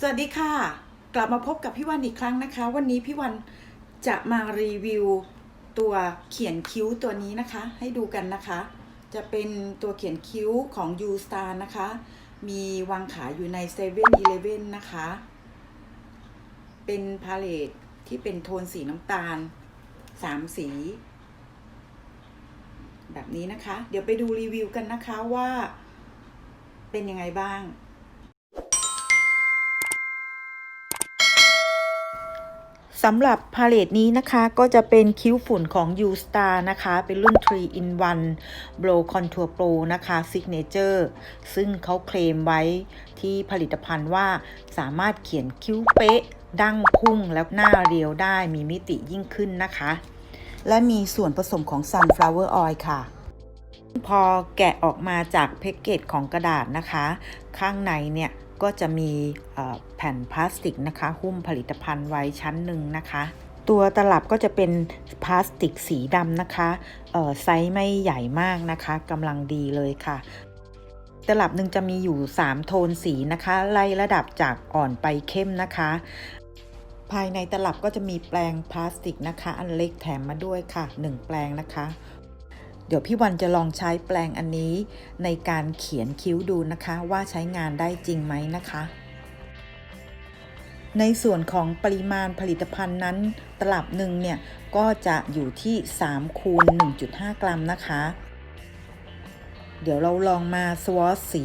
สวัสดีค่ะ กลับมาพบกับพี่วันอีกครั้งนะคะ วันนี้พี่วันจะมารีวิวตัวเขียนคิ้วตัวนี้นะคะ ให้ดูกันนะคะ จะเป็นตัวเขียนคิ้วของ U Star นะคะ มีวางขายอยู่ใน7 e เ e ่ e อนะคะ เป็นพาเลตที่เป็นโทนสีน้ำตาลสามสี แบบนี้นะคะ เดี๋ยวไปดูรีวิวกันนะคะว่าเป็นยังไงบ้าง สำหรับพาเลตนี้นะคะก็จะเป็นคิ้วฝุ่นของ U Star นะคะ เป็นรุ่น 3 in 1 Blow Contour Pro นะคะ Signature ซึ่งเขาเคลมไว้ที่ผลิตภัณฑ์ว่าสามารถเขียนคิ้วเป๊ะ ดั้งพุ่งแล้วหน้าเรียวได้มีมิติยิ่งขึ้นนะคะ และมีส่วนผสมของ Sunflower Oil ค่ะ พอแกะออกมาจากแพ็กเกจของกระดาษนะคะ ข้างในเนี่ย ก็จะมีแผ่นพลาสติกนะคะหุ้มผลิตภัณฑ์ไว้ชั้นหนึ่งนะคะตัวตลับก็จะเป็นพลาสติกสีดำนะคะไซส์ไม่ใหญ่มากนะคะกำลังดีเลยค่ะ ตลับหนึ่งจะมีอยู่ 3 โทนสีนะคะ ไล่ระดับจากอ่อนไปเข้มนะคะ ภายในตลับก็จะมีแปลงพลาสติกนะคะ อันเล็กแถมมาด้วยค่ะ 1 แปลงนะคะ เดี๋ยวพี่วันจะลองใช้แปลงอันนี้ ในการเขียนคิ้วดูนะคะว่าใช้งานได้จริงไหมนะคะ ในส่วนของปริมาณผลิตภัณฑ์นั้น ตลับหนึ่งเนี่ย ก็จะอยู่ที่3คูณ1.5 กรัมนะคะ เดี๋ยวเราลองมาสวอตสี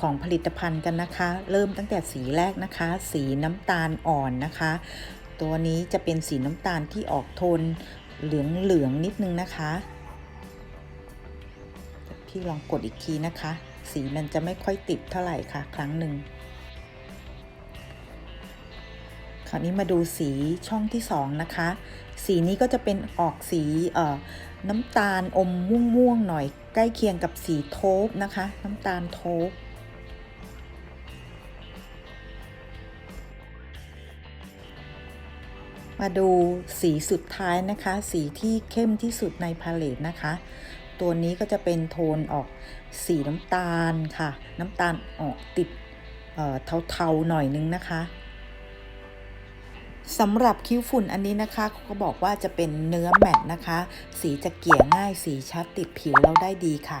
ของผลิตภัณฑ์กันนะคะ เริ่มตั้งแต่สีแรกนะคะ สีน้ำตาลอ่อนนะคะ ตัวนี้จะเป็นสีน้ำตาลที่ออกโทนเหลืองๆนิดนึงนะคะ พี่ลองกดอีกทีนะคะ สีมันจะไม่ค่อยติดเท่าไหร่ค่ะ ครั้งหนึ่ง คราวนี้มาดูสีช่องที่2นะคะ สีนี้ก็จะเป็นออกสีเอ่อน้ำตาลอมม่วงๆหน่อย ใกล้เคียงกับสีโทบนะคะ น้ำตาลโทบมาดูสีสุดท้ายนะคะ สีที่เข้มที่สุดในพาเลตนะคะ ตัวนี้ก็จะเป็นโทนออกสีน้ำตาลค่ะ น้ำตาลออกติดเทาๆหน่อยนึงนะคะสำหรับคิ้วฝุ่นอันนี้นะคะเขาก็บอกว่าจะเป็นเนื้อแมตนะคะ สีจะเกลี่ยง่ายสีชัดติดผิวเราได้ดีค่ะ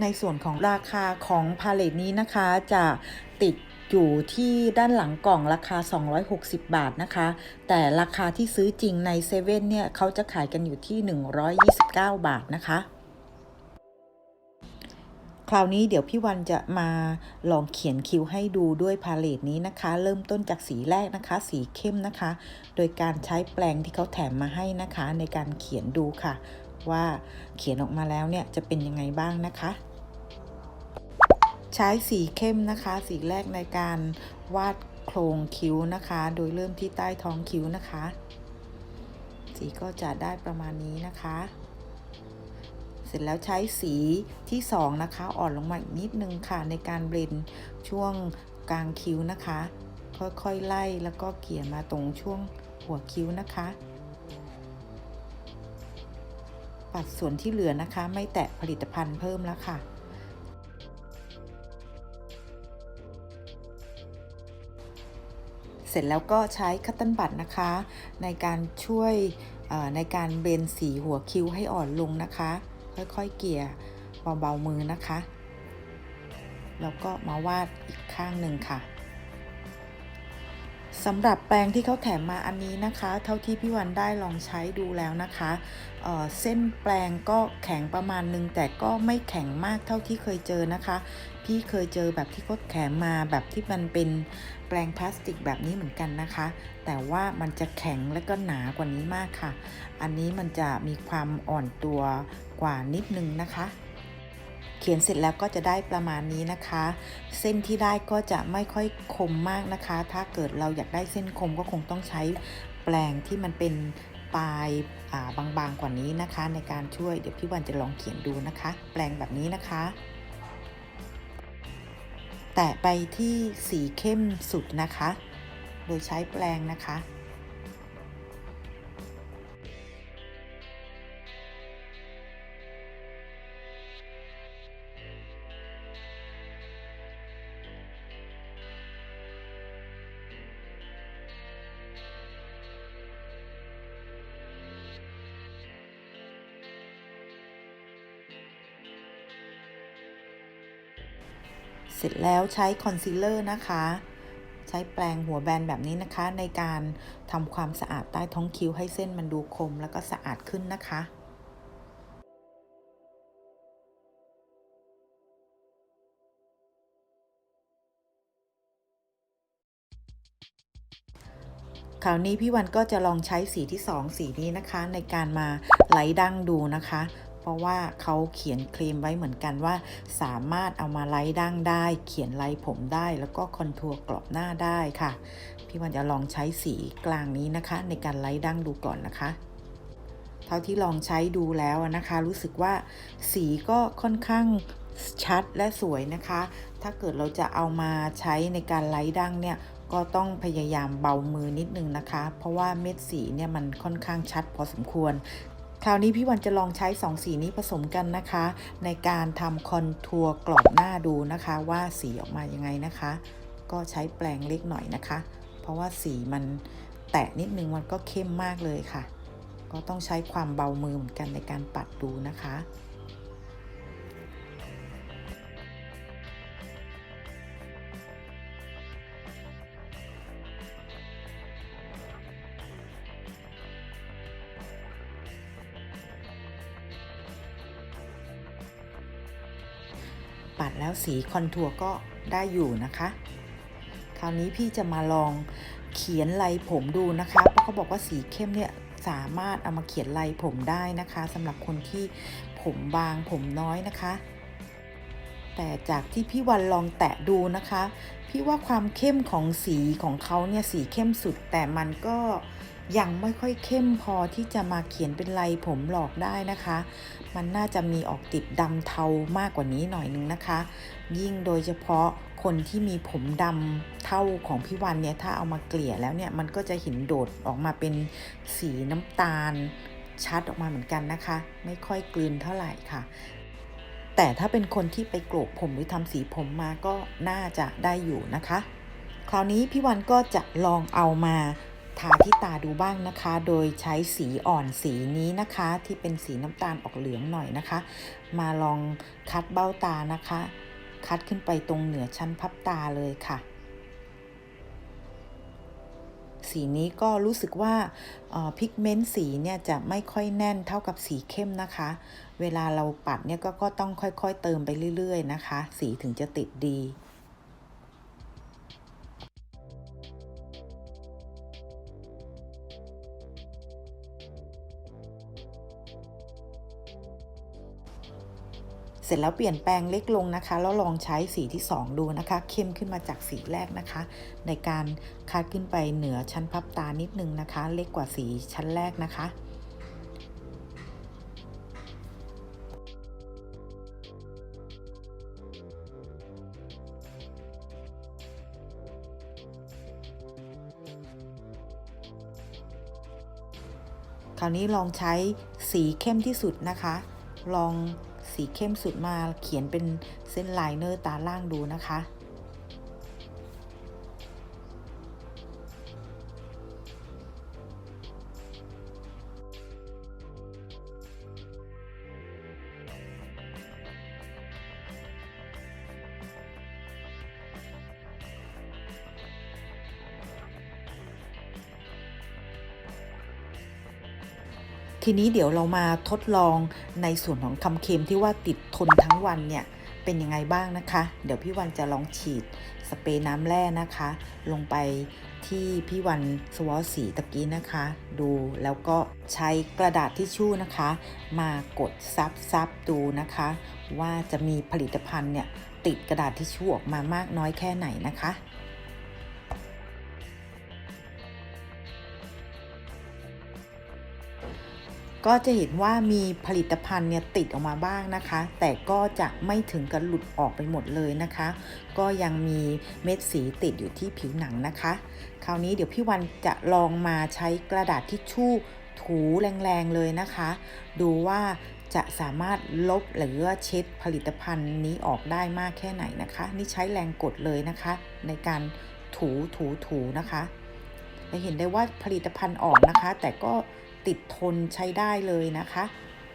ในส่วนของราคาของพาเลตนี้นะคะจะติดอยู่ที่ด้านหลังกล่องราคา 260 บาทนะคะ แต่ราคาที่ซื้อจริงในเซเว่นเนี่ยเขาจะขายกันอยู่ที่ 129 บาทนะคะ คราวนี้เดี๋ยวพี่วันจะมาลองเขียนคิ้วให้ดูด้วยพาเลตนี้นะคะ เริ่มต้นจากสีแรกนะคะ สีเข้มนะคะ โดยการใช้แปรงที่เขาแถมมาให้นะคะ ในการเขียนดูค่ะ ว่าเขียนออกมาแล้วเนี่ยจะเป็นยังไงบ้างนะคะ ใช้สีเข้มนะคะ สีแรกในการวาดโครงคิ้วนะคะ โดยเริ่มที่ใต้ท้องคิ้วนะคะ สีก็จะได้ประมาณนี้นะคะ เสร็จแล้วใช้สีที่ 2 นะคะ อ่อนลงมาอีกนิดนึงค่ะในการเบลนช่วงกลางคิ้วนะคะ ค่อยๆไล่แล้วก็เกี่ยมาตรงช่วงหัวคิ้วนะคะ ปัดส่วนที่เหลือนะคะ ไม่แตะผลิตภัณฑ์เพิ่มแล้วค่ะเสร็จแล้วก็ใช้คัตเติลบัตนะคะ ในการช่วยในการเบนสีหัวคิ้วให้อ่อนลงนะคะ ค่อยๆเกี่ยเบาๆมือนะคะ แล้วก็มาวาดอีกข้างหนึ่งค่ะสำหรับแปรงที่เขาแถมมาอันนี้นะคะ เท่าที่พี่วันได้ลองใช้ดูแล้วนะคะเเส้นแปรงก็แข็งประมาณนึง แต่ก็ไม่แข็งมากเท่าที่เคยเจอนะคะ พี่เคยเจอแบบที่เขาแถมมาแบบที่มันเป็นแปรงพลาสติกแบบนี้เหมือนกันนะคะ แต่ว่ามันจะแข็งและก็หนากว่านี้มากค่ะ อันนี้มันจะมีความอ่อนตัว กว่านิดนึงนะคะ เขียนเสร็จแล้วก็จะได้ประมาณนี้นะคะ เส้นที่ได้ก็จะไม่ค่อยคมมากนะคะ ถ้าเกิดเราอยากได้เส้นคมก็คงต้องใช้แปลงที่มันเป็นปลายบางๆกว่านี้นะคะ ในการช่วยเดี๋ยวพี่วันจะลองเขียนดูนะคะ แปลงแบบนี้นะคะ แตะไปที่สีเข้มสุดนะคะ โดยใช้แปลงนะคะ เสร็จแล้วใช้คอนซีลเลอร์นะคะ ใช้แปรงหัวแบนแบบนี้นะคะ ในการทำความสะอาดใต้ท้องคิ้วให้เส้นมันดูคมแล้วก็สะอาดขึ้นนะคะคราวนี้พี่วันก็จะลองใช้สีที่ 2 สีนี้นะคะ ในการมาไล่ดั้งดูนะคะ เพราะว่าเขาเขียนเคลมไว้เหมือนกันว่า สามารถเอามาไล่ดั้งได้ เขียนไล่ผมได้แล้วก็คอนทัวร์กรอบหน้าได้ค่ะ พี่วันจะลองใช้สีกลางนี้นะคะ ในการไล่ดั้งดูก่อนนะคะเท่าที่ลองใช้ดูแล้วนะคะ รู้สึกว่าสีก็ค่อนข้างชัดและสวยนะคะ ถ้าเกิดเราจะเอามาใช้ในการไล่ดั้งเนี่ยก็ต้องพยายามเบามือนิดนึงนะคะ เพราะว่าเม็ดสีเนี่ยมันค่อนข้างชัดพอสมควร คราวนี้พี่วันจะลองใช้ 2 สีนี้ผสมกันนะคะ ในการทำคอนทัวร์กรอบหน้าดูนะคะว่าสีออกมายังไงนะคะ ก็ใช้แปรงเล็กหน่อยนะคะ เพราะว่าสีมันแตะนิดนึงมันก็เข้มมากเลยค่ะ ก็ต้องใช้ความเบามือเหมือนกันในการปัดดูนะคะ ปัดแล้วสีคอนทัวร์ก็ได้อยู่นะคะ คราวนี้พี่จะมาลองเขียนลายผมดูนะคะ เพราะเขาบอกว่าสีเข้มเนี่ยสามารถเอามาเขียนลายผมได้นะคะสำหรับคนที่ผมบางผมน้อยนะคะ แต่จากที่พี่วันลองแตะดูนะคะ พี่ว่าความเข้มของสีของเขาเนี่ยสีเข้มสุด แต่มันก็ยังไม่ค่อยเข้มพอที่จะมาเขียนเป็นลายผมหลอกได้นะคะ มันน่าจะมีออกติดดำเทามากกว่านี้หน่อยนึงนะคะ ยิ่งโดยเฉพาะคนที่มีผมดำเท่าของพี่วันเนี่ยถ้าเอามาเกลี่ยแล้วเนี่ยมันก็จะเห็นโดดออกมาเป็นสีน้ำตาลชัดออกมาเหมือนกันนะคะ ไม่ค่อยกลืนเท่าไหร่ค่ะ แต่ถ้าเป็นคนที่ไปโกรกผมหรือทำสีผมมาก็น่าจะได้อยู่นะคะ คราวนี้พี่วันก็จะลองเอามาทาที่ตาดูบ้างนะคะ โดยใช้สีอ่อนสีนี้นะคะ ที่เป็นสีน้ำตาลออกเหลืองหน่อยนะคะ มาลองคัดเบ้าตานะคะ คัดขึ้นไปตรงเหนือชั้นพับตาเลยค่ะ สีนี้ก็รู้สึกว่าพิกเมนต์สีเนี่ยจะไม่ค่อยแน่นเท่ากับสีเข้มนะคะ เวลาเราปัดเนี่ยก็ก็ต้องค่อยๆเติมไปเรื่อยๆนะคะ สีถึงจะติดดี ร็จแล้วเปลี่ยนแปลงเล็กลงนะคะ แล้วลองใช้สีที่ 2 ดูนะคะ เข้มขึ้นมาจากสีแรกนะคะ ในการคัดขึ้นไปเหนือชั้นพับตานิดนึงนะคะ เล็กกว่าสีชั้นแรกนะคะคราวนี้ลองใช้สีเข้มที่สุดนะคะ ลอง สีเข้มสุดมาเขียนเป็นเส้นไลเนอร์ตาล่างดูนะคะ ทีนี้เดี๋ยวเรามาทดลองในส่วนของคำเค็มที่ว่าติดทนทั้งวันเนี่ยเป็นยังไงบ้างนะคะ เดี๋ยวพี่วันจะลองฉีดสเปรย์น้ำแร่นะคะ ลงไปที่พี่วันสวอสีตะกี้นะคะ ดูแล้วก็ใช้กระดาษทิชชู่นะคะ มากดซับซับดูนะคะ ว่าจะมีผลิตภัณฑ์เนี่ยติดกระดาษทิชชู่ออกมามากน้อยแค่ไหนนะคะ ก็จะเห็นว่ามีผลิตภัณฑ์เนี่ยติดออกมาบ้างนะคะ แต่ก็จะไม่ถึงกับหลุดออกไปหมดเลยนะคะ ก็ยังมีเม็ดสีติดอยู่ที่ผิวหนังนะคะ คราวนี้เดี๋ยวพี่วันจะลองมาใช้กระดาษทิชชู่ถูแรงๆเลยนะคะ ดูว่าจะสามารถลบหรือว่าเช็ดผลิตภัณฑ์นี้ออกได้มากแค่ไหนนะคะ นี่ใช้แรงกดเลยนะคะ ในการถูถูถูนะคะจะเห็นได้ว่าผลิตภัณฑ์ออกนะคะ แต่ก็ ติดทนใช้ได้เลยนะคะ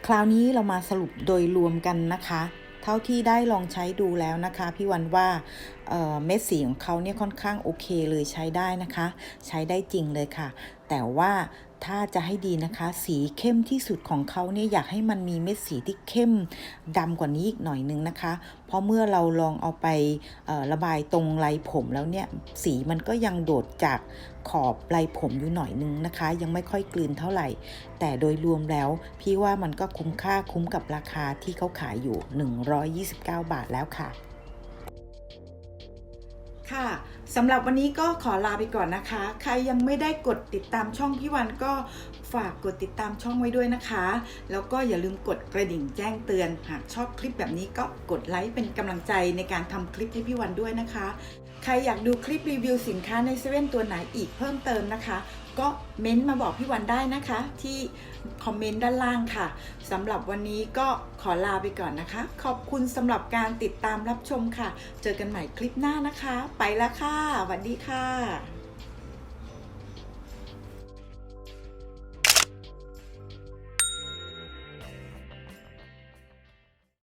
คราวนี้เรามาสรุปโดยรวมกันนะคะ เท่าที่ได้ลองใช้ดูแล้วนะคะ พี่วันว่าเเม็ดสีของเขาเนี่ยค่อนข้างโอเคเลยใช้ได้นะคะ ใช้ได้จริงเลยค่ะ แต่ว่า ถ้าจะให้ดีนะคะ สีเข้มที่สุดของเขาเนี่ยอยากให้มันมีเม็ดสีที่เข้มดำกว่านี้อีกหน่อยนึงนะคะ เพราะเมื่อเราลองเอาไประบายตรงไรผมแล้วเนี่ย สีมันก็ยังโดดจากขอบไรผมอยู่หน่อยนึงนะคะ ยังไม่ค่อยกลืนเท่าไหร่ แต่โดยรวมแล้ว พี่ว่ามันก็คุ้มค่าคุ้มกับราคาที่เขาขายอยู่ 129 บาทแล้วค่ะ ค่ะสำหรับวันนี้ก็ขอลาไปก่อนนะคะ ใครยังไม่ได้กดติดตามช่องพี่วันก็ฝากกดติดตามช่องไว้ด้วยนะคะ แล้วก็อย่าลืมกดกระดิ่งแจ้งเตือน หากชอบคลิปแบบนี้ก็กดไลค์เป็นกำลังใจในการทำคลิปให้พี่วันด้วยนะคะ ใครอยากดูคลิปรีวิวสินค้าในเซเว่นตัวไหนอีกเพิ่มเติมนะคะ ก็เม้นต์มาบอกพี่วันได้นะคะ ที่คอมเมนต์ด้านล่างค่ะสำหรับวันนี้ก็ขอลาไปก่อนนะคะ ขอบคุณสำหรับการติดตามรับชมค่ะ เจอกันใหม่คลิปหน้านะคะ ไปแล้วค่ะสวัสดีค่ะ